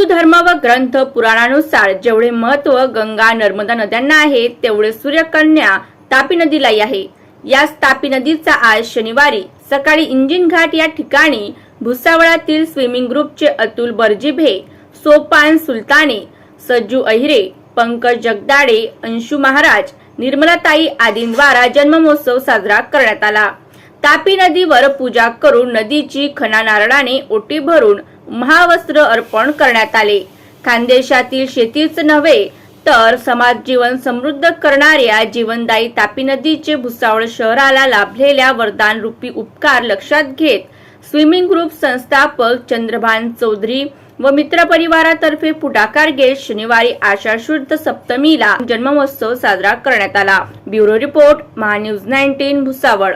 हिंदू धर्म व ग्रंथ पुराणानुसार जेवढे महत्त्व गंगा नर्मदा नद्यांना आहे तेवढे सूर्यकन्या तापी नदीलाही आहे. याच तापी नदीचा आज शनिवारी सकाळी इंजिन घाट या ठिकाणी भुसावळातील स्विमिंग ग्रुपचे अतुल बर्जिभे सोपान सुलताने सज्जू अहिरे पंकज जगदाडे अंशू महाराज निर्मलाताई आदींद्वारा जन्ममहोत्सव साजरा करण्यात आला. तापी नदीवर पूजा करून नदीची खना नारळाने ओटी भरून महावस्त्र अर्पण करण्यात आले. खानदेशातील शेतीच नव्हे तर समाज जीवन समृद्ध करणाऱ्या जीवनदायी तापी नदीचे भुसावळ शहराला लाभलेल्या वरदान रूपी उपकार लक्षात घेत स्विमिंग ग्रुप संस्थापक चंद्रभान चौधरी व मित्रपरिवारातर्फे पुढाकार घेत शनिवारी आषाढ शुद्ध सप्तमीला जन्ममहोत्सव साजरा करण्यात आला. Bureau report MahaNews nineteen Bhusawal.